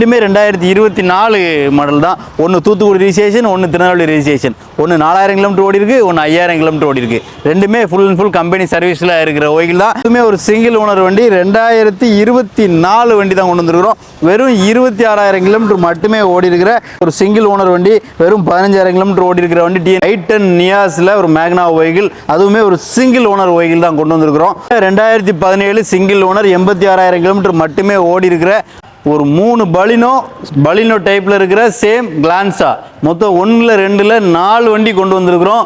ரெண்டுமே ரெண்டாயிரத்தி இருபத்தி நாலு மாடல் தான். ஒன்று தூத்துக்குடி ரிஜிஸ்ட்ரேஷன் ஒன்று திருநெல்வேலி ரிஜிஸ்ட்ரேஷன் ஒன்று நாலாயிரம் கிலோமீட்டர் ஓடி இருக்கு ஒன்று ஐயாயிரம் கிலோமீட்டர் ஓடி இருக்கு ரெண்டுமே ஃபுல் அண்ட் ஃபுல் கம்பெனி சர்வீஸில் இருக்கிற வெஹிக்கிள் தான். இதுவுமே ஒரு சிங்கிள் ஓனர் வண்டி ரெண்டாயிரத்தி இருபத்தி நாலு வண்டி தான் கொண்டு வந்துருக்கிறோம். வெறும் இருபத்தி ஆறாயிரம் கிலோமீட்டர் மட்டுமே ஓடி இருக்கிற ஒரு சிங்கிள் ஓனர் வண்டி வெறும் பதினஞ்சாயிரம் கிலோமீட்டர் ஓடி இருக்கிற வண்டி டி ஐட்டன் நியாஸில் ஒரு மேக்னா வெஹிக்கிள் அதுவுமே ஒரு சிங்கிள் ஓனர் வெஹிக்கிள் தான் கொண்டு வந்திருக்கிறோம். ரெண்டாயிரத்தி பதினேழு சிங்கிள் ஓனர் எண்பத்தி ஆறாயிரம் கிலோமீட்டர் மட்டுமே ஓடி இருக்கிற ஒரு மூணு பலினோ பலினோ டைப்பில் இருக்கிற சேம் கிளான்ஸா மொத்தம் ஒன்றில் ரெண்டில் நாலு வண்டி கொண்டு வந்திருக்கிறோம்.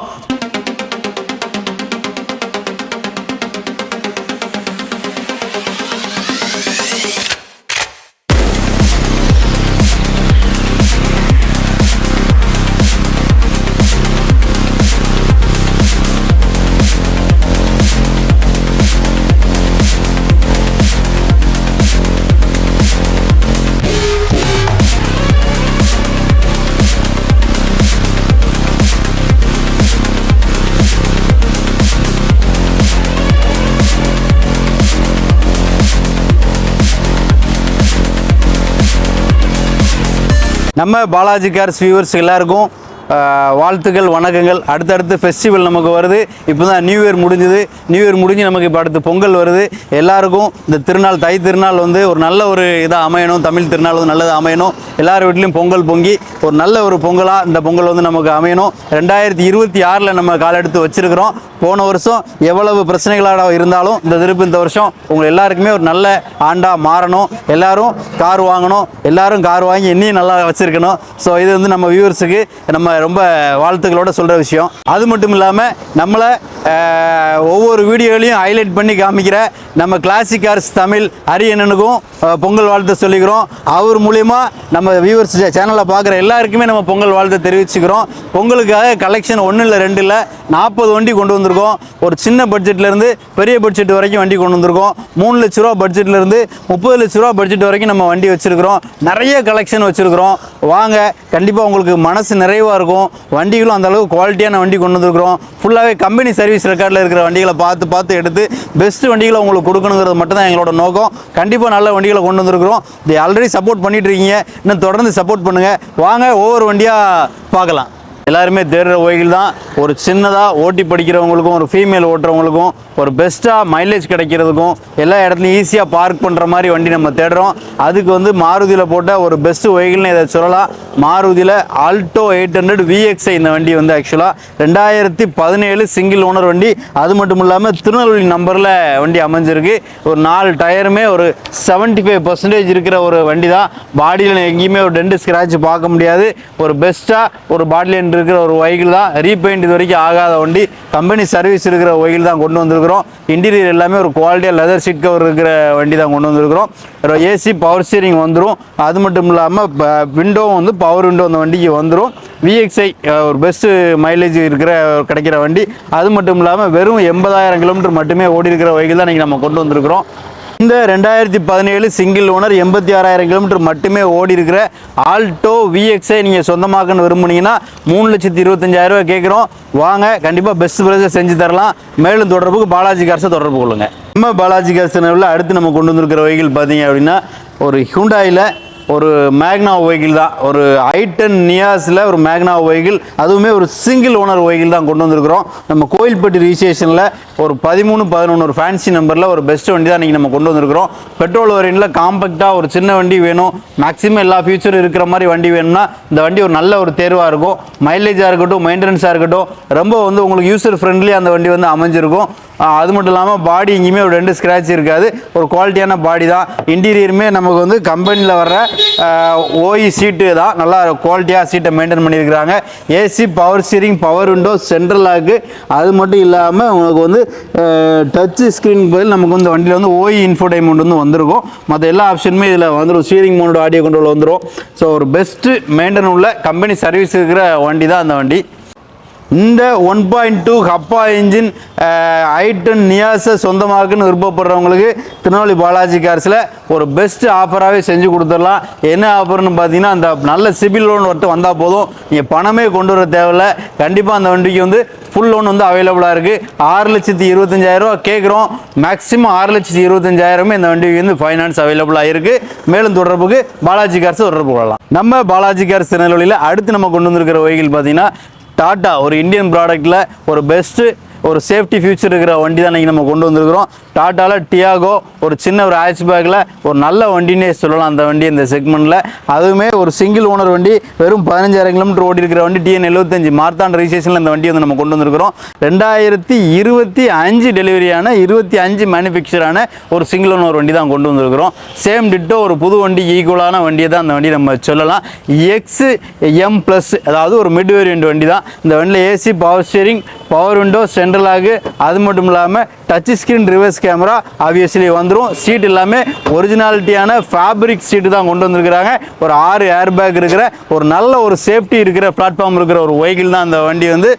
நம்ம பாலாஜி கார்ஸ் வியூவர்ஸ் எல்லாருக்கும் வாழ்த்துக்கள் வணக்கங்கள். அடுத்தடுத்து ஃபெஸ்டிவல் நமக்கு வருது. இப்போ தான் நியூ இயர் முடிஞ்சுது. நியூ இயர் முடிஞ்சு நமக்கு இப்போ அடுத்து பொங்கல் வருது. எல்லாருக்கும் இந்த திருநாள் தை திருநாள் வந்து ஒரு நல்ல ஒரு இதாக அமையணும். தமிழ் திருநாள் வந்து நல்லதாக அமையணும். எல்லார் வீட்லேயும் பொங்கல் பொங்கி ஒரு நல்ல ஒரு பொங்கலாக இந்த பொங்கல் வந்து நமக்கு அமையணும். ரெண்டாயிரத்தி இருபத்தி ஆறில் நம்ம காலெடுத்து வச்சுருக்கிறோம். போன வருஷம் எவ்வளவு பிரச்சனைகளாக இருந்தாலும் இந்த திருப்பு இந்த வருஷம் உங்கள் எல்லாருக்குமே ஒரு நல்ல ஆண்டாக மாறணும். எல்லோரும் கார் வாங்கணும். எல்லாரும் கார் வாங்கி இன்னும் நல்லா வச்சுருக்கணும். ஸோ இது வந்து நம்ம வியூவர்ஸுக்கு நம்ம ரொம்ப வாழ்த்துக்களோட சொல்கிற விஷயம். அது மட்டும் இல்லாமல் நம்மளை ஒவ்வொரு வீடியோலையும் ஹைலைட் பண்ணி காமிக்கிற நம்ம கிளாசிக்கார்ஸ் தமிழ் அரியணனுக்கும் பொங்கல் வாழ்த்து சொல்லிக்கிறோம். அவர் மூலிமா நம்ம வியூவர்ஸ் சேனலை பார்க்குற எல்லாருக்குமே நம்ம பொங்கல் வாழ்த்து தெரிவிச்சுக்கிறோம். பொங்கலுக்காக கலெக்ஷன் ஒன்றும் இல்லை ரெண்டு இல்லை நாற்பது வண்டி கொண்டு வந்திருக்கோம். ஒரு சின்ன பட்ஜெட்லேருந்து பெரிய பட்ஜெட் வரைக்கும் வண்டி கொண்டு வந்திருக்கோம். மூணு லட்ச ரூபா பட்ஜெட்லேருந்து முப்பது லட்ச ரூபா பட்ஜெட் வரைக்கும் நம்ம வண்டி வச்சுருக்கிறோம். நிறைய கலெக்ஷன் வச்சுருக்கிறோம். வாங்க கண்டிப்பாக உங்களுக்கு மனசு நிறைவாக இருக்கும். வண்டிகளும் அந்த அளவுக்கு குவாலிட்டியான வண்டி கொண்டு வந்திருக்கிறோம். ஃபுல்லாகவே கம்பெனி சர்வீஸ் ரெக்கார்டில் இருக்கிற வண்டிகளை பார்த்து பார்த்து எடுத்து பெஸ்ட் வண்டிகளை உங்களுக்கு கொடுக்கணுங்கிறது மட்டும் தான் எங்களோட நோக்கம். கண்டிப்பாக நல்ல வண்டிகளை கொண்டு வந்திருக்கிறோம். இது ஆல்ரெடி சப்போர்ட் பண்ணிகிட்ருக்கீங்க இன்னும் தொடர்ந்து சப்போர்ட் பண்ணுங்கள் வாங்க ஒவ்வொரு வண்டியாக பார்க்கலாம். எல்லாருமே தேடுற வெஹிக்கிள் தான் ஒரு சின்னதாக ஓட்டி படிக்கிறவங்களுக்கும் ஒரு ஃபீமேல் ஓட்டுறவங்களுக்கும் ஒரு பெஸ்ட்டாக மைலேஜ் கிடைக்கிறதுக்கும் எல்லா இடத்துலையும் ஈஸியாக பார்க் பண்ணுற மாதிரி வண்டி நம்ம தேடுறோம். அதுக்கு வந்து மாருதியில் போட்ட ஒரு பெஸ்ட் வெஹிக்கிள்னு இதை சொல்லலாம். மாருதியில் ஆல்டோ எயிட் ஹண்ட்ரட் விஎக்ஸ்ஐ இந்த வண்டி வந்து ஆக்சுவலாக ரெண்டாயிரத்தி பதினேழு சிங்கிள் ஓனர் வண்டி. அது மட்டும் இல்லாமல் திருநெல்வேலி நம்பரில் வண்டி அமைஞ்சிருக்கு. ஒரு நாலு டயருமே ஒரு செவன்ட்டி ஃபைவ் பர்சன்டேஜ் இருக்கிற ஒரு வண்டி தான் பாடியில் எங்கேயுமே ஒரு டென்ட் ஸ்க்ராட்ச் பார்க்க முடியாது. ஒரு பெஸ்ட்டாக ஒரு பாடியில் இருக்கிற ஒரு ஒயில் தான் ரீபெயிண்ட் இது வரைக்கும் ஆகாத வண்டி. கம்பெனி சர்வீஸ் இருக்கிற ஒயில் தான் கொண்டு வந்திருக்கிறோம். இன்டீரியர் எல்லாமே ஒரு குவாலிட்டியாக லெதர் சீட் கவர் இருக்கிற வண்டி தான் கொண்டு வந்திருக்கிறோம். ஏசி பவர் ஸ்டீரிங் வந்துடும் அது மட்டும் இல்லாமல் விண்டோவும் வந்து பவர் விண்டோ அந்த வண்டிக்கு வந்துடும் விஎக்ஸ்ஐ ஒரு பெஸ்ட்டு மைலேஜ் இருக்கிற கிடைக்கிற வண்டி. அது மட்டும் இல்லாமல் வெறும் எண்பதாயிரம் கிலோமீட்டர் மட்டுமே ஓடி இருக்கிற வகையில் தான் இன்றைக்கி நம்ம கொண்டு வந்திருக்கிறோம். இந்த ரெண்டாயிரத்தி பதினேழு சிங்கிள் ஓனர் எண்பத்தி ஆறாயிரம் கிலோமீட்டர் மட்டுமே ஓடி இருக்கிற ஆல்டோ விஎக்ஸை நீங்கள் சொந்தமாக்கன்னு விரும்புனீங்கன்னா மூணு லட்சத்தி இருபத்தஞ்சாயிரம் ரூபா கேட்குறோம். வாங்க கண்டிப்பாக பெஸ்ட் ப்ரைஸில் செஞ்சு தரலாம். மேலும் தொடர்புக்கு பாலாஜி கார்ஸை தொடர்பு கொள்ளுங்கள் நம்ம பாலாஜி கார்ஸ் அடுத்து நம்ம கொண்டு வந்திருக்கிற வகைகள் பார்த்தீங்க அப்படின்னா ஒரு ஹூண்டாயில் ஒரு மேக்னா வெஹிக்கிள் தான். ஒரு ஐட்டன் நியாஸில் ஒரு மேக்னா வெஹிக்கிள் அதுவுமே ஒரு சிங்கிள் ஓனர் வெஹிக்கிள் தான் கொண்டு வந்திருக்கிறோம். நம்ம கோயில்பட்டி ரிஜிஸ்ட்ரேஷனில் ஒரு பதிமூணு பதினொன்று ஒரு ஃபேன்சி நம்பரில் ஒரு பெஸ்ட் வண்டி தான் இன்றைக்கி நம்ம கொண்டு வந்திருக்கிறோம். பெட்ரோல் வேரியண்ட்டில் காம்பேக்டாக ஒரு சின்ன வண்டி வேணும். மேக்ஸிமம் எல்லா ஃபியூச்சரும் இருக்கிற மாதிரி வண்டி வேணும்னா இந்த வண்டி ஒரு நல்ல ஒரு தேர்வாக இருக்கும். மைலேஜாக இருக்கட்டும் மெயின்டெனன்ஸாக இருக்கட்டும் ரொம்ப வந்து உங்களுக்கு யூசர் ஃப்ரெண்ட்லி அந்த வண்டி வந்து அமைஞ்சிருக்கும். அது மட்டும் இல்லாமல் பாடி எங்கேயுமே ஒரு ரெண்டு ஸ்க்ராட்ச் இருக்காது. ஒரு குவாலிட்டியான பாடி தான். இன்டீரியருமே நமக்கு வந்து கம்பெனியில் வர்ற ஓஇ சீட்டு தான் நல்லா குவாலிட்டியாக சீட்டை மெயின்டைன் பண்ணியிருக்கிறாங்க. AC power steering power window central lock அது மட்டும் இல்லாமல் உங்களுக்கு வந்து டச் ஸ்க்ரீன் பதில் நமக்கு வந்து வண்டியில் வந்து ஓஇ இன்ஃபோடைன்மெண்ட் வந்து வந்திருக்கும். மற்ற எல்லா ஆப்ஷனுமே இதில் வந்துடும் ஸ்டீரிங் மோனோட ஆடியோ கண்ட்ரோல் வந்துடும் ஸோ ஒரு பெஸ்ட்டு மெயின்டைன் உள்ள கம்பெனி சர்வீஸ் இருக்கிற வண்டி தான் அந்த வண்டி. இந்த ஒன் பாயிண்ட் டூ ஹப்பா இன்ஜின் ஐட்டன் நியாஸை சொந்தமாக்குன்னு விருப்பப்படுறவங்களுக்கு திருநெல்வேலி பாலாஜி கார்ஸில் ஒரு பெஸ்ட் ஆஃபராகவே செஞ்சு கொடுத்துடலாம். என்ன ஆஃபர்னு பார்த்தீங்கன்னா அந்த நல்ல சிபில் லோன் மட்டும் வந்தால் போதும். நீங்கள் பணமே கொண்டு வர தேவையில்ல. கண்டிப்பாக அந்த வண்டிக்கு வந்து ஃபுல் லோன் வந்து அவைலபிளாக இருக்குது ஆறு லட்சத்தி இருபத்தஞ்சாயிரரூவா கேட்குறோம் மேக்ஸிமம் ஆறு லட்சத்தி இருபத்தஞ்சாயிரமே இந்த வண்டிக்கு வந்து ஃபைனான்ஸ் அவைலபிளாக இருக்குது மேலும் தொடர்புக்கு பாலாஜி கார்ஸ் தொடர்பு கொள்ளலாம். நம்ம பாலாஜி கார்ஸ் திருநெல்வேலியில் அடுத்து நம்ம கொண்டு வந்திருக்கிற வகைகள் பார்த்தீங்கன்னா டாட்டா ஒரு இந்தியன் ப்ராடக்ட்டில் ஒரு பெஸ்ட்டு ஒரு சேஃப்டி ஃபியூச்சர் இருக்கிற வண்டி தான் இன்றைக்கி நம்ம கொண்டு வந்திருக்கிறோம். டாட்டாவில் டியாகோ ஒரு சின்ன ஒரு பேக்கில் ஒரு நல்ல வண்டினே சொல்லலாம் அந்த வண்டி இந்த செக்மெண்ட்டில் அதுவுமே ஒரு சிங்கிள் ஓனர் வண்டி வெறும் பதினஞ்சாயிரம் கிலோமீட்டர் ஓடி இருக்கிற வண்டி டிஎன் எழுபத்தஞ்சு மார்த்தான் ரிஜிஸ்ட்ரேஷனில் இந்த வண்டி வந்து நம்ம கொண்டு வந்திருக்கிறோம். ரெண்டாயிரத்தி இருபத்தி அஞ்சு டெலிவரியான இருபத்தி அஞ்சு மேனுஃபேக்சரான ஒரு சிங்கிள் ஓனர் வண்டி தான் கொண்டு வந்திருக்கிறோம். சேம் டிட்டோ ஒரு புது வண்டி ஈக்குவலான வண்டியை தான் அந்த வண்டி நம்ம சொல்லலாம். எக்ஸ் எம் ப்ளஸ் அதாவது ஒரு மிட் வேரியன்ட் வண்டி தான் இந்த வண்டியில் AC power steering power window central lock அது மட்டும் இல்லாமல் touch screen reverse camera obviously வந்துடும் சீட் எல்லாமே ஒரிஜினாலிட்டியான ஃபேப்ரிக் சீட்டு தான் கொண்டு வந்திருக்கிறாங்க. ஒரு ஆறு ஏர் பேக் இருக்கிற ஒரு நல்ல ஒரு சேஃப்டி இருக்கிற பிளாட்ஃபார்ம் இருக்கிற ஒரு வெஹிக்கிள் தான் அந்த வண்டி வந்து.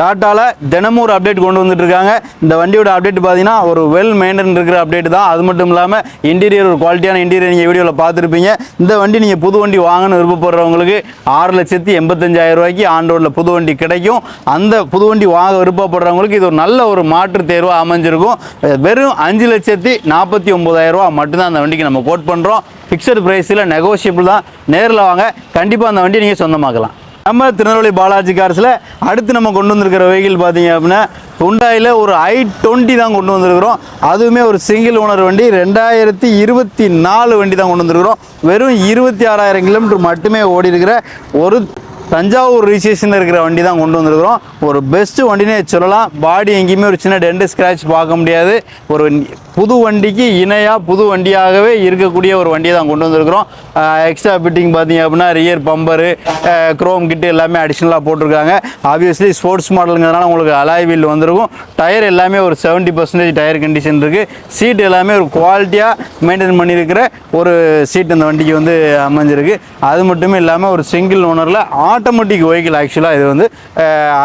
டாட்டாவில் தினமும் ஒரு அப்டேட் கொண்டு வந்துட்டு இருக்காங்க. இந்த வண்டியோட அப்டேட் பார்த்தீங்கன்னா ஒரு வெல் மெயின்டைன் இருக்கிற அப்டேட் தான். அது மட்டும் இல்லாமல் இன்டீரியர் ஒரு குவாலிட்டியான இன்டீரியர் நீங்கள் வீடியோவில் பார்த்துருப்பீங்க. இந்த வண்டி நீங்கள் புது வண்டி வாங்கணும் விருப்பப்படுறவங்களுக்கு ஆறு லட்சத்தி எண்பத்தஞ்சாயிரம் ரூபாய்க்கு ஆண்டோரில் புது வண்டி கிடைக்கும். அந்த புது வண்டி வாங்க விருப்பப்படுறவங்களுக்கு இது ஒரு நல்ல ஒரு மாற்று தேர்வாக அமைஞ்சிருக்கும். வெறும் அஞ்சு லட்சத்தி நாற்பத்தி ஒம்பதாயிரம் ரூபா மட்டும்தான் அந்த வண்டிக்கு நம்ம கோட் பண்ணுறோம் ஃபிக்ஸட் ப்ரைஸில் நெகோஷியபிள் தான். நேரில் வாங்க. கண்டிப்பாக அந்த வண்டியை நீங்கள் சொந்தமாக்கலாம். நம்ம திருநெல்வேலி பாலாஜி கார்ஸில் அடுத்து நம்ம கொண்டு வந்திருக்கிற வெஹிக்கிள் பார்த்தீங்க அப்படின்னா ஹுண்டாயில் ஒரு ஐ டுவெண்ட்டி தான் கொண்டு வந்திருக்கிறோம். அதுவுமே ஒரு சிங்கிள் ஓனர் வண்டி ரெண்டாயிரத்தி இருபத்தி நாலு வண்டி தான் கொண்டு வந்திருக்கிறோம். வெறும் இருபத்தி ஆறாயிரம் கிலோமீட்டர் மட்டுமே ஓடி இருக்கிற ஒரு தஞ்சாவூர் ரிஜிஸ்ட்ரேஷனில் இருக்கிற வண்டி தான் கொண்டு வந்திருக்கிறோம். ஒரு பெஸ்ட்டு வண்டினே சொல்லலாம். பாடி எங்கேயுமே ஒரு சின்ன டென்ட் ஸ்க்ராட்ச் பார்க்க முடியாது. ஒரு புது வண்டிக்கு இணையாக புது வண்டியாகவே இருக்கக்கூடிய ஒரு வண்டியை தான் கொண்டு வந்திருக்கிறோம். எக்ஸ்ட்ரா ஃபிட்டிங் பார்த்தீங்க அப்படின்னா ரியர் பம்பரு க்ரோம் கிட்டு எல்லாமே அடிஷ்னலாக போட்டிருக்காங்க. ஆப்வியஸ்லி ஸ்போர்ட்ஸ் மாடலுங்கிறதுனால உங்களுக்கு அலாய் வீல் வந்திருக்கும். டயர் எல்லாமே ஒரு செவன்ட்டி பர்சன்டேஜ் டயர் கண்டிஷன் இருக்குது சீட் எல்லாமே ஒரு குவாலிட்டியாக மெயின்டைன் பண்ணியிருக்கிற ஒரு சீட் இந்த வண்டிக்கு வந்து அமைஞ்சிருக்கு. அது மட்டுமே இல்லாமல் ஒரு சிங்கிள் ஓனரில் ஆட்டோமேட்டிக் வெஹிக்கிள் ஆக்சுவலாக இது வந்து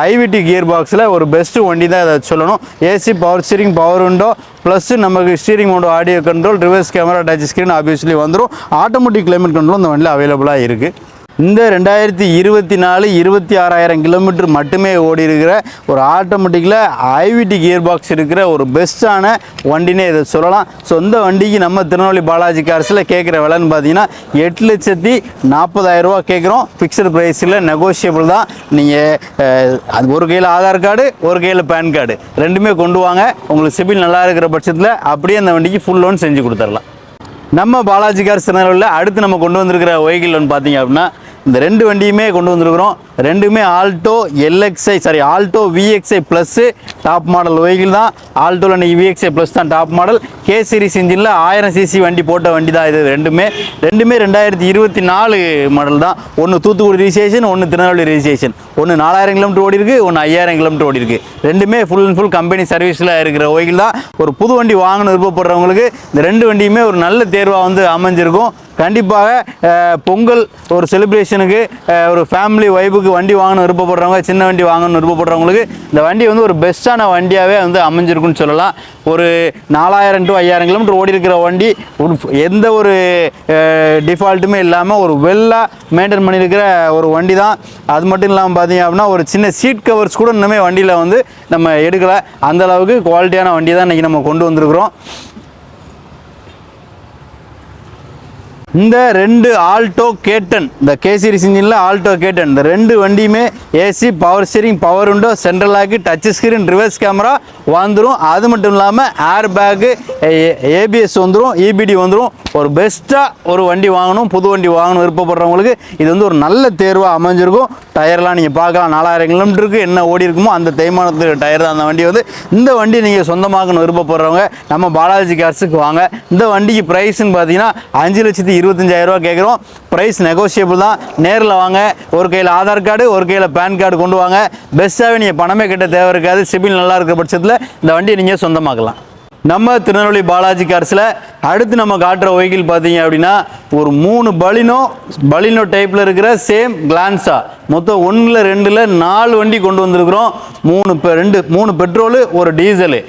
ஐவிடி கியர் பாக்ஸில் ஒரு பெஸ்ட்டு வண்டி தான் இதை சொல்லணும். AC power steering power window plus நமக்கு steering mode audio control reverse camera touch screen obviously வந்துடும் ஆட்டோமேட்டிக் கிளைமேட் கண்ட்ரோல் இந்த வண்டியில் அவைலபிளாக இருக்குது இந்த ரெண்டாயிரத்தி இருபத்தி நாலு இருபத்தி ஆறாயிரம் கிலோமீட்டர் மட்டுமே ஓடி இருக்கிற ஒரு ஆட்டோமேட்டிக்கில் ஐவிடி கியர் பாக்ஸ் இருக்கிற ஒரு பெஸ்ட்டான வண்டினே இதை சொல்லலாம். ஸோ இந்த வண்டிக்கு நம்ம திருநெல்வேலி பாலாஜி கார்ஸில் கேட்குற விலைன்னு பார்த்தீங்கன்னா எட்டு லட்சத்தி நாற்பதாயிரரூவா கேட்குறோம். ஃபிக்ஸட் ப்ரைஸில் நெகோஷியபிள் தான். நீங்கள் அது ஒரு கையில் ஆதார் கார்டு ஒரு கையில் பேன் கார்டு ரெண்டுமே கொண்டு வாங்க. உங்களுக்கு சிபில் நல்லா இருக்கிற பட்சத்தில் அப்படியே அந்த வண்டிக்கு ஃபுல் லோன் செஞ்சு கொடுத்துடலாம். நம்ம பாலாஜி கார் திருநெல்வேலியில் அடுத்து நம்ம கொண்டு வந்திருக்கிற ஒய்கில் ஒன்று பார்த்தீங்க அப்படின்னா இந்த ரெண்டு வண்டியுமே கொண்டு வந்திருக்கிறோம். ரெண்டுமே Alto LXI sorry Alto VXI plus top model vehicle தான். ஆல்டோவில் இன்னைக்கு விஎக்ஸ்ஐ ப்ளஸ் தான் டாப் மாடல் கே சீரிஸ் இன்ஜினில் ஆயிரம் சிசி வண்டி போட்ட வண்டி தான் இது ரெண்டுமே. ரெண்டுமே ரெண்டாயிரத்தி இருபத்தி நாலு மாடல் தான். ஒன்று தூத்துக்குடி ரிஜிஸ்ட்ரேஷன் ஒன்று திருநெல்வேலி ரிஜிஸ்ட்ரேஷன் ஒன்று நாலாயிரம் கிலோமீட்டர் ஓடி இருக்குது ஒன்று ஐயாயிரம் கிலோமீட்டர் ஓடி இருக்குது ரெண்டுமே ஃபுல் அண்ட் ஃபுல் கம்பெனி சர்வீஸில் இருக்கிற வெஹிக்கிள் தான். ஒரு புது வண்டி வாங்கணும் விருப்பப்படுறவங்களுக்கு இந்த ரெண்டு வண்டியுமே ஒரு நல்ல தேர்வாக வந்து அமைஞ்சிருக்கும். கண்டிப்பாக பொங்கல் ஒரு செலிப்ரேஷனுக்கு ஒரு ஃபேமிலி அளவுக்கு வண்டி வாங்கணும் விருப்பப்படுறவங்க சின்ன வண்டி வாங்கணும்னு விருப்பப்படுறவங்களுக்கு இந்த வண்டி வந்து ஒரு பெஸ்ட்டான வண்டியாகவே வந்து அமைஞ்சிருக்குன்னு சொல்லலாம். ஒரு நாலாயிரம் டு ஐயாயிரம் கிலோமீட்டர் ஓடி இருக்கிற வண்டி ஒரு எந்த ஒரு டிஃபால்ட்டுமே இல்லாமல் ஒரு வெல்லாக மெயின்டைன் பண்ணியிருக்கிற ஒரு வண்டி தான் அது மட்டும் இல்லாமல் பார்த்தீங்க அப்படின்னா ஒரு சின்ன சீட் கவர்ஸ் கூட இன்னுமே வண்டியில் வந்து நம்ம எடுக்கலை. அந்தளவுக்கு குவாலிட்டியான வண்டி தான் இன்றைக்கி நம்ம கொண்டு வந்திருக்கிறோம். இந்த ரெண்டு ஆல்டோ கேட்டன் இந்த கே சீரிஸ் இன்ஜினில் ஆல்டோ கேட்டன் இந்த ரெண்டு வண்டியுமே AC power steering power window central lock touch screen reverse camera வந்துடும் அது மட்டும் இல்லாமல் ஏர் பேக்கு ஏபிஎஸ் வந்துடும் இபிடி வந்துடும் ஒரு பெஸ்ட்டாக ஒரு வண்டி வாங்கணும் புது வண்டி வாங்கணும் விருப்பப்படுறவங்களுக்கு இது வந்து ஒரு நல்ல தேர்வாக அமைஞ்சிருக்கும். டயர்லாம் நீங்கள் பார்க்கலாம். நாலாயிரம் கிலோமீட்டருக்கு என்ன ஓடி இருக்குமோ அந்த தேய்மானத்துக்கு டயர் தான். அந்த வண்டி வந்து இந்த வண்டி நீங்கள் சொந்தமாகணும் விருப்பப்படுறவங்க நம்ம பாலாஜி கார்ஸுக்கு வாங்க. இந்த வண்டிக்கு ப்ரைஸ்ன்னு பார்த்தீங்கன்னா அஞ்சு லட்சத்தி இருபத்தஞ்சாயிரம் ரூபா கேட்குறோம். ப்ரைஸ் நெகோசியபிள் தான். நேரில் வாங்க. ஒரு கையில் ஆதார் கார்டு ஒரு கையில் பேன் கார்டு கொண்டு வாங்க. பெஸ்ட்டாகவே நீங்கள் பணமே கட்ட தேவை இருக்காது. சிபில் நல்லா இருக்கிற பட்சத்தில் இந்த வண்டியை நீங்கள் சொந்தமாக்கலாம். நம்ம திருநெல்வேலி பாலாஜி கார்ஸில் அடுத்து நம்ம காட்டுற வெஹிக்கிள் பார்த்தீங்க அப்படின்னா ஒரு மூணு பலினோ பலினோ டைப்பில் இருக்கிற சேம் கிளான்ஸா மொத்தம் ஒன்றில் ரெண்டில் நாலு வண்டி கொண்டு வந்திருக்கிறோம். மூணு ரெண்டு மூணு பெட்ரோலு ஒரு டீசலு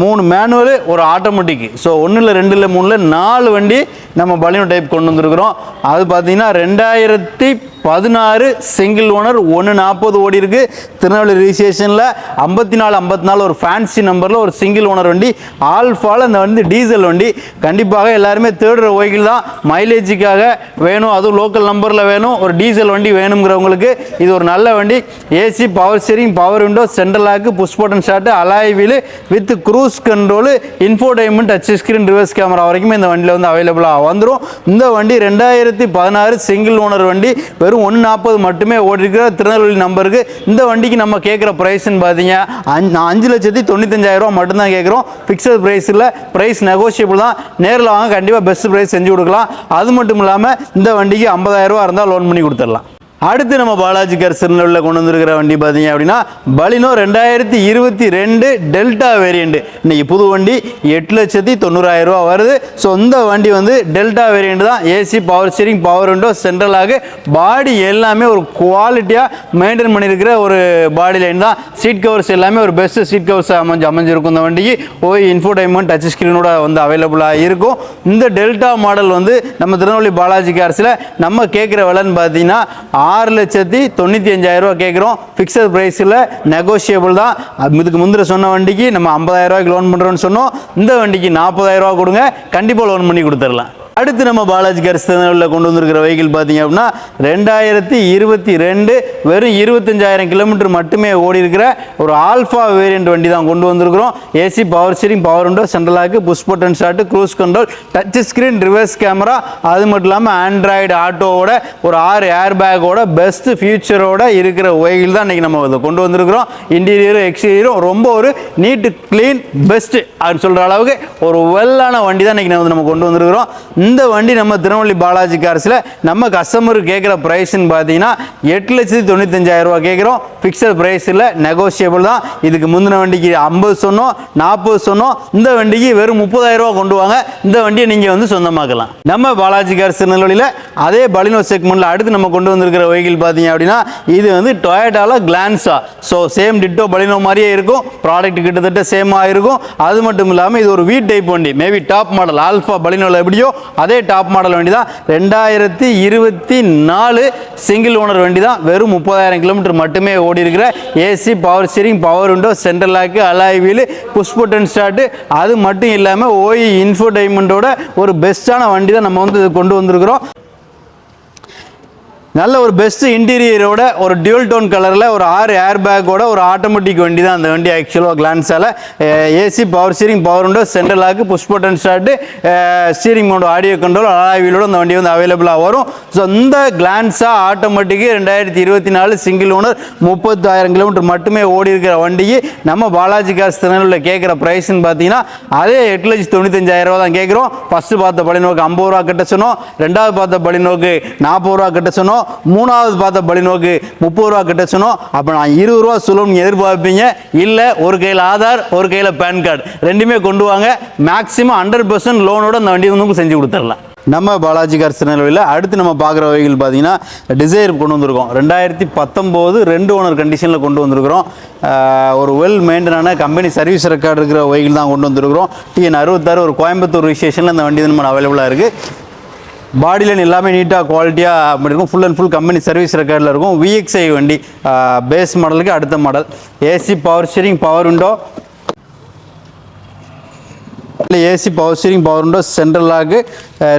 மூணு மேனுவலு ஒரு ஆட்டோமேட்டிக் ஸோ ஒன்றில் ரெண்டில் மூணில் நாலு வண்டி நம்ம பலினோ டைப் கொண்டு வந்திருக்கிறோம். அது பார்த்தீங்கன்னா ரெண்டாயிரத்தி பதினாறு சிங்கிள் ஓனர் ஒன்று நாற்பது ஓடி இருக்கு. திருநெல்வேலி ரிஜிஸ்ட்ரேஷனில் ஐம்பத்தி நாலு ஐம்பத்தி நாலு ஒரு ஃபேன்சி நம்பரில் ஒரு சிங்கிள் ஓனர் வண்டி ஆல்ஃபால் இந்த வந்து டீசல் வண்டி. கண்டிப்பாக எல்லாருமே தேடுற வெஹிக்கிள் தான். மைலேஜுக்காக வேணும் அதுவும் லோக்கல் நம்பரில் வேணும். ஒரு டீசல் வண்டி வேணுங்கிறவங்களுக்கு இது ஒரு நல்ல வண்டி. AC power steering power window central lock push button start alloy wheel with cruise control infotainment touch screen reverse camera வரைக்கும் இந்த வண்டியில் வந்து அவைலபிளாக வந்துடும் இந்த வண்டி ரெண்டாயிரத்தி பதினாறு சிங்கிள் ஓனர் வண்டி. வெறும் ஒன்று நாற்பது மட்டுமே ஓடிருக்கிற திருநெல்வேலி நம்பருக்கு இந்த வண்டிக்கு நம்ம கேட்குற ப்ரைஸ்ன்னு பார்த்தீங்க. அஞ்சு அஞ்சு லட்சத்தி தொண்ணூத்தஞ்சாயிரரூவா மட்டும்தான் கேட்குறோம். ஃபிக்ஸட் ப்ரைஸில் ப்ரைஸ் நெகோஷியபிள் தான். நேரில் வாங்க கண்டிப்பாக பெஸ்ட் ப்ரைஸ் செஞ்சு கொடுக்கலாம். அது மட்டும் இல்லாமல் இந்த வண்டிக்கு 50000 ரூபா இருந்தால் லோன் பண்ணி கொடுத்துடலாம். அடுத்து நம்ம பாலாஜி கார் உள்ள கொண்டு வந்திருக்கிற வண்டி பார்த்தீங்க அப்படின்னா பலினோ ரெண்டாயிரத்தி இருபத்தி ரெண்டு டெல்டா வேரியண்ட் இன்னைக்கு புது வண்டி எட்டு லட்சத்தி தொண்ணூறாயிரம் ரூபா வருது. ஸோ இந்த வண்டி வந்து டெல்டா வேரியண்ட் தான். AC power steering power window சென்ட்ரலாக body எல்லாமே ஒரு குவாலிட்டியாக மெயின்டைன் பண்ணியிருக்கிற ஒரு பாடி லைன் தான். சீட் கவர்ஸ் எல்லாமே ஒரு பெஸ்ட் சீட் கவர்ஸ் அமைஞ்சு அமைஞ்சிருக்கும் இந்த வண்டிக்கு. ஓய் இன்ஃபோடைன்மெண்ட் டச் ஸ்க்ரீனோட வந்து அவைலபிளாக இருக்கும். இந்த டெல்டா மாடல் வந்து நம்ம திருநெல்வேலி பாலாஜி கார்ஸில் நம்ம கேட்குற விலைன்னு பார்த்தீங்கன்னா ஆறு லட்சத்தி தொண்ணூற்றி அஞ்சாயிரம் ரூபா கேட்குறோம். ஃபிக்ஸட் ப்ரைஸில் நெகோஷியபிள் தான். இதுக்கு முந்திர சொன்ன வண்டிக்கு நம்ம 50000 ரூபாய்க்கு லோன் பண்ணுறோன்னு சொன்னோம். இந்த வண்டிக்கு நாற்பதாயிரரூவா கொடுங்க. கண்டிப்பாக லோன் பண்ணி கொடுத்துடலாம். அடுத்து நம்ம பாலாஜி கரிசனில் கொண்டு வந்திருக்கிற வெஹிக்கிள் பார்த்தீங்க அப்படின்னா ரெண்டாயிரத்தி இருபத்தி ரெண்டு வெறும் இருபத்தஞ்சாயிரம் கிலோமீட்டர் மட்டுமே ஓடி இருக்கிற ஒரு ஆல்ஃபா வேரியண்ட் வண்டி தான் கொண்டு வந்திருக்கிறோம். AC power steering power window central lock push button start cruise control touch screen reverse camera அது மட்டும் இல்லாமல் ஆண்ட்ராய்டு ஆட்டோவோட ஒரு ஆறு ஏர் பேக்கோட பெஸ்ட் ஃபியூச்சரோட இருக்கிற வெஹிக்கிள் தான் இன்றைக்கி நம்ம இதை கொண்டு வந்திருக்கிறோம். இன்டீரியரும் எக்ஸ்டீரியரும் ரொம்ப ஒரு நீட்டு க்ளீன் பெஸ்ட் அப்படின்னு சொல்கிற அளவுக்கு ஒரு வெல்லான வண்டி தான் இன்றைக்கி நம்ம நம்ம கொண்டு வந்திருக்கிறோம். இந்த வண்டி நம்ம திருநெல்வேலி பாலாஜி கார்ஸில் நம்ம கஸ்டமர் கேட்குற ப்ரைஸ்ன்னு பார்த்தீங்கன்னா எட்டு லட்சத்தி தொண்ணூத்தஞ்சாயிரம் ரூபா கேட்குறோம். ஃபிக்ஸட் ப்ரைஸில் நெகோஷியபிள் தான். இதுக்கு முந்தின வண்டிக்கு ஐம்பது சொன்னோம் நாற்பது சொன்னோம். இந்த வண்டிக்கு வெறும் முப்பதாயிரம் ரூபா கொண்டு வாங்க. இந்த வண்டியை நீங்கள் வந்து சொந்தமாக்கலாம். நம்ம பாலாஜி கார்ஸ் திருநெல்வேலியில் அதே பலினோ செக்மெண்ட்டில் அடுத்து நம்ம கொண்டு வந்திருக்கிற வெஹிக்கிள் பார்த்தீங்க அப்படின்னா இது வந்து டொயேட்டாவில் Glanza so same ditto Baleno மாதிரியே இருக்கும். ப்ராடக்ட் கிட்டத்தட்ட சேமாக இருக்கும். அது மட்டும் இல்லாமல் இது ஒரு வீ டைப் வண்டி. மேபி டாப் மாடல் ஆல்ஃபா பலினோவில் எப்படியோ அதே டாப் மாடல் வண்டி தான் ரெண்டாயிரத்தி இருபத்தி நாலு சிங்கிள் ஓனர் வண்டி தான் வெறும் முப்பதாயிரம் கிலோமீட்டர் மட்டுமே ஓடி இருக்கிற AC power steering power window central lock alloy wheel push button start அது மட்டும் இல்லாமல் ஓய் இன்ஃபோடைன்மெண்ட்டோட ஒரு பெஸ்ட்டான வண்டி தான் நம்ம வந்து கொண்டு வந்திருக்கிறோம். நல்ல ஒரு பெஸ்ட் இன்டீரியரோட ஒரு டியூல் டோன் கலரில் ஒரு ஆறு ஏர் பேக்கோட ஒரு ஆட்டோமேட்டிக் வண்டி தான் அந்த வண்டி ஆக்சுவலாக கிளான்ஸால் AC power steering power window central lock push button start steering மோட ஆடியோ கண்ட்ரோல் அலாய்விலோட அந்த வண்டி வந்து அவைலபிளாக வரும். ஸோ இந்த கிளான்ஸாக ஆட்டோமேட்டிக்கு ரெண்டாயிரத்தி இருபத்தி நாலு சிங்கிள் ஓனர் முப்பத்தாயிரம் கிலோமீட்டர் மட்டுமே ஓடி இருக்கிற வண்டிக்கு நம்ம பாலாஜி கார்ஸ் திருநெல்வேலியில் கேட்குற ப்ரைஸ்ன்னு பார்த்தீங்கன்னா அதே எட்டு லட்சத்தி தொண்ணூத்தஞ்சாயிரம் ரூபா தான் கேட்குறோம். ஃபஸ்ட்டு பார்த்த பலினோக்கு ஐம்பது ரூபா கட்ட சொன்னோம். ரெண்டாவது பார்த்த பலினோக்கு நாற்பது ரூபா கட்ட சொன்னோம். மூணாவது பார்த்த பலினோக்கு முப்பது ரூபா கட்ட சொன்னோம். அப்போ நான் இருபது ரூபா சொல்லணும்னு எதிர்பார்ப்பீங்க. இல்லை ஒரு கையில் ஆதார் ஒரு கையில் பேன் கார்டு. ரெண்டுமே கொண்டு வாங்க. மேக்ஸிமம் ஹண்ட்ரட் பர்சன்ட் லோனோட அந்த வண்டி வந்து செஞ்சு கொடுத்துடலாம். நம்ம பாலாஜி கார் திருநெல்வேலியில் அடுத்து நம்ம பார்க்குற வகைகள் பார்த்தீங்கன்னா டிசைர் கொண்டு வந்திருக்கோம். ரெண்டாயிரத்தி பத்தொம்போது ரெண்டு ஓனர் கண்டிஷனில் கொண்டு வந்திருக்கிறோம். ஒரு வெல் மெயின்டனான கம்பெனி சர்வீஸ் ரெக்கார்டு இருக்கிற வகைகள் தான் கொண்டு வந்திருக்கிறோம். டிஎன் அறுபத்தாறு ஒரு கோயம்புத்தூர் ரிஜிஸ்ட்ரேஷனில் இந்த வண்டி நம்ம அவைலபிளாக இருக்குது பாடி லைன் எல்லாமே நீட்டாக குவாலிட்டியாக அப்படி இருக்கும். Full and full company service ரெக்கார்டில் இருக்கும். விஎக்ஸ்ஐ வண்டி பேஸ் மாடலுக்கு அடுத்த model AC power steering power window AC power steering power window central lock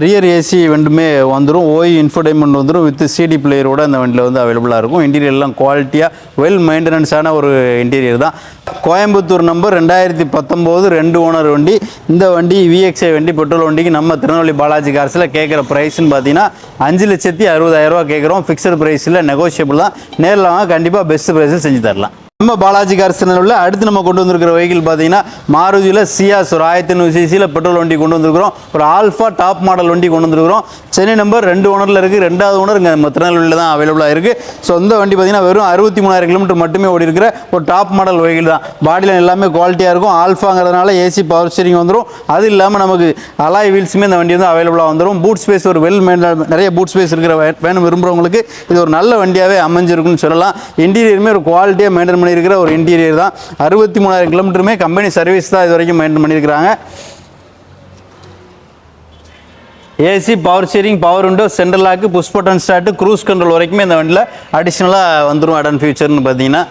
rear AC ரெண்டுமே வந்துடும் ஓய் இன்ஃபோடைன்மெண்ட் வந்துடும் வித் சிடி பிளேயரோட அந்த வண்டியில் வந்து அவைலபிளாக இருக்கும். இன்டீரியர் எல்லாம் குவாலிட்டியாக வெல் மெயின்டெனன்ஸான ஒரு இன்டீரியர் தான். கோயம்புத்தூர் நம்பர் ரெண்டாயிரத்தி பத்தொம்போது ரெண்டு ஓனர் வண்டி. இந்த வண்டி விஎக்ஸ்ஐ வண்டி பெட்ரோல் வண்டிக்கு நம்ம திருநெல்வேலி பாலாஜி கார்ஸில் கேட்குற ப்ரைஸ்ன்னு பார்த்தீங்கன்னா அஞ்சு லட்சத்தி அறுபதாயிரரூவா கேட்குறோம். ஃபிக்ஸட் ப்ரைஸில் நெகோஷியபிள் தான். நேரில் வாங்க கண்டிப்பாக பெஸ்ட் ப்ரைஸில் செஞ்சு தரலாம். நம்ம பாலாஜி கார் உள்ள அடுத்து நம்ம கொண்டு வந்திருக்கிற வெஹிக்கிள் பார்த்தீங்கன்னா மாருதியில் சியாஸ் ஒரு ஆயிரத்தி ஐநூறு சிசியில் பெட்ரோல் வண்டி கொண்டு வந்திருக்கிறோம். ஒரு ஆல்ஃபா டாப் மாடல் வண்டி கொண்டு வந்திருக்கிறோம். சென்னை நம்பர் ரெண்டு ஓனரில் இருக்குது ரெண்டாவது ஓனர் இங்கே நம்ம திருநெல்வேலியில் தான் அவைலபிளாக இருக்குது ஸோ இந்த வண்டி பார்த்தீங்கன்னா வெறும் அறுபத்தி மூணாயிரம் கிலோமீட்டர் மட்டுமே ஓடி இருக்கிற ஒரு டாப் மாடல் வெஹிக்கிள் தான். பாடியில் எல்லாமே குவாலிட்டியாக இருக்கும். ஆல்ஃபாங்கிறதுனால ஏசி பவர் ஸ்டீரிங் வந்துடும் அது இல்லாமல் நமக்கு அலாய் வீல்ஸுமே இந்த வண்டி வந்து அவைலபிளாக வந்துடும் பூட் ஸ்பேஸ் ஒரு வெல் நிறைய பூட் ஸ்பேஸ் இருக்கிற வேணும் விரும்புகிறவங்களுக்கு இது ஒரு நல்ல வண்டியாகவே அமைஞ்சிருக்குன்னு சொல்லலாம். இன்டீரியருமே ஒரு குவாலிட்டியாக மெயின்டைன் இருக்கிற ஒரு இன்டீரியர் தான். அறுபத்தி மூணாயிரம் கிலோமீட்டருமே கம்பெனி சர்வீஸ் தான் இது வரைக்கும் மெயின்டைன் பண்ணியிருக்கிறாங்க. AC power steering power window central lock push button start cruise control வரைக்குமே இந்த வண்டியில் அடிஷ்னலாக வந்துடும் அடன் ஃபியூச்சர்னு பார்த்தீங்கன்னா.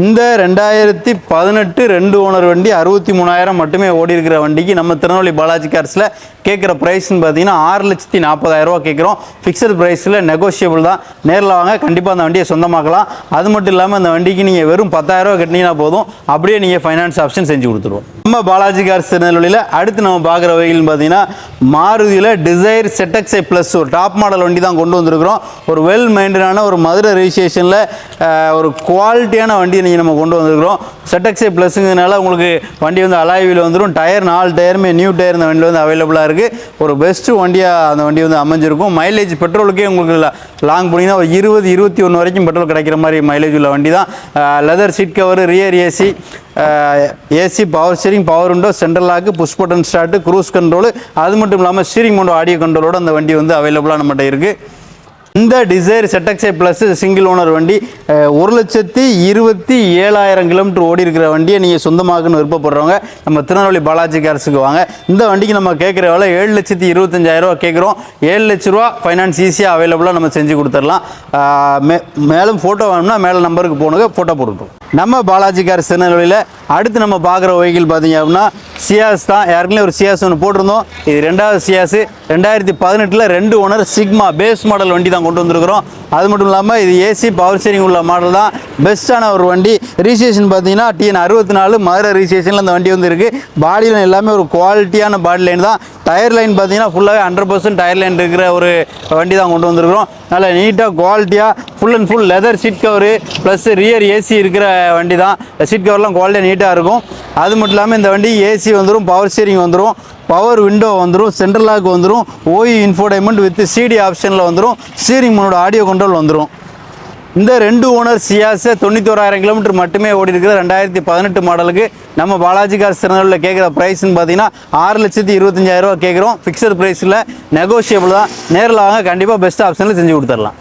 இந்த ரெண்டாயிரத்தி பதினெட்டு ரெண்டு ஓனர் வண்டி அறுபத்தி மூணாயிரம் மட்டுமே ஓடி இருக்கிற வண்டிக்கு நம்ம திருநெல்வேலி பாலாஜி கார்ஸில் கேட்குற ப்ரைஸ்னு பார்த்தீங்கன்னா ஆறு லட்சத்தி நாற்பதாயிரரூவா கேட்குறோம். ஃபிக்ஸட் ப்ரைஸில் நெகோஷியபிள் தான். நேரில் வாங்க கண்டிப்பாக அந்த வண்டியை சொந்தமாக்கலாம். அது மட்டும் இல்லாமல் அந்த வண்டிக்கு நீங்கள் வெறும் பத்தாயிரரூவா கட்டினீங்கன்னா போதும். அப்படியே நீங்கள் ஃபைனான்ஸ் ஆப்ஷன் செஞ்சு கொடுத்துருவோம். நம்ம பாலாஜி கார்ஸ் திருநெல்வேலியில் அடுத்து நம்ம பார்க்குற வெஹிக்கிள் பார்த்தீங்கன்னா மாருதியில் டிசைர் செட்டக்ஸை ப்ளஸ் ஒரு டாப் மாடல் வண்டி தான் கொண்டு வந்திருக்கிறோம். ஒரு வெல் மெயின்டெனான ஒரு மதுரை ரெஜிஸ்ட்ரேஷனில் ஒரு குவாலிட்டியான வண்டி நீங்கள் நம்ம கொண்டு வந்திருக்கிறோம். செட்டக்ஸே ப்ளஸ்ங்கிறதுனால உங்களுக்கு வண்டி வந்து அலாய்வில் வந்துடும் டயர் நாலு டயருமே நியூ டயர் இந்த வண்டியில் வந்து அவைலபிளாக இருக்குது ஒரு பெஸ்ட்டு வண்டியாக அந்த வண்டி வந்து அமைஞ்சிருக்கும். மைலேஜ் பெட்ரோலுக்கே உங்களுக்கு லாங் போனீங்கன்னா ஒரு இருபது இருபத்தி ஒன்று வரைக்கும் பெட்ரோல் கிடைக்கிற மாதிரி மைலேஜ் உள்ள வண்டி தான். Leather seat cover rear AC AC power steering power window central lock push button start cruise control அது மட்டும் இல்லாமல் ஸ்டீரிங் மோட்டோ ஆடியோ கண்ட்ரோலோட அந்த வண்டி வந்து அவைலபிளாக நம்மகிட்ட இருக்குது இந்த டிசைர் செட்டக்ஸை ப்ளஸ் சிங்கிள் ஓனர் வண்டி ஒரு லட்சத்தி இருபத்தி ஏழாயிரம் கிலோமீட்டர் ஓடி இருக்கிற வண்டியை நீங்கள் சொந்தமாகனு விருப்பப்படுறவங்க நம்ம திருநெல்வேலி பாலாஜி கார்ஸுக்கு வாங்க. இந்த வண்டிக்கு நம்ம கேட்குற வேலை ஏழு லட்சத்தி இருபத்தஞ்சாயிரம் ரூபா கேட்குறோம். ஏழு லட்ச ரூபா ஃபைனான்ஸ் ஈஸியாக அவைலபிளாக நம்ம செஞ்சு கொடுத்துடலாம். மே- மேலும் ஃபோட்டோ வேணும்னா மேலே நம்பருக்கு போனுங்க ஃபோட்டோ போட்டுருவோம் நம்ம பாலாஜி கார் திருநெல்வேலியில் அடுத்து நம்ம பார்க்குற வெஹிக்கிள் பார்த்தீங்க அப்படின்னா சியாஸ் தான். ஏற்கனவே ஒரு சியாஸ் ஒன்று போட்டிருந்தோம். இது ரெண்டாவது சியாஸு. ரெண்டாயிரத்தி பதினெட்டில் ரெண்டு ஓனர் சிக்மா பேஸ் மாடல் வண்டி தான் கொண்டு வந்திருக்கிறோம். அது மட்டும் இல்லாமல் இது ஏசி பவர் ஸ்டீரிங் உள்ள மாடல் தான். பெஸ்ட்டான ஒரு வண்டி. ரிஜிஸ்ட்ரேஷன் பார்த்தீங்கன்னா டிஎன் அறுபத்தி நாலு மதுரை ரிஜிஸ்ட்ரேஷனில் அந்த வண்டி வந்து இருக்குது பாடி லைன் எல்லாமே ஒரு குவாலிட்டியான பாடி லைன் தான். டயர் லைன் பார்த்தீங்கன்னா ஃபுல்லாகவே ஹண்ட்ரட் பர்சன்ட் டயர் லைன் இருக்கிற ஒரு வண்டி தான் கொண்டு வந்திருக்கிறோம். நல்ல நீட்டாக குவாலிட்டியாக full and full leather seat cover plus rear AC இருக்கிற வண்டி தான் சீட் கவர்லாம் குவாலிட்டி நீட்டாக இருக்கும். அது மட்டும் இல்லாமல் இந்த வண்டி ஏசி வந்துடும் பவர் ஸ்டீரிங் வந்துடும் பவர் விண்டோ வந்துடும் சென்ட்ரல் லாக் வந்துடும் ஓஇ இன்ஃபோடைமெண்ட் வித் சிடி ஆப்ஷனில் வந்துடும் ஸ்டீரிங் மோனோட ஆடியோ கண்ட்ரோல் வந்துடும் இந்த ரெண்டு ஓனர் சியாஸை தொண்ணூத்தோராயிரம் கிலோமீட்டர் மட்டுமே ஓடி இருக்குது ரெண்டாயிரத்தி பதினெட்டு மாடலுக்கு நம்ம பாலாஜி கார் திருநெல்வேலியில் கேட்குற ப்ரைஸ்னு பார்த்தீங்கன்னா ஆறு லட்சத்தி இருபத்தஞ்சாயிரரூவா கேட்குறோம். ஃபிக்ஸட் ப்ரைஸில் நெகோஷியபிள் தான் நேரில் வாங்க கண்டிப்பாக பெஸ்ட் ஆப்ஷனில் செஞ்சு கொடுத்துடலாம்.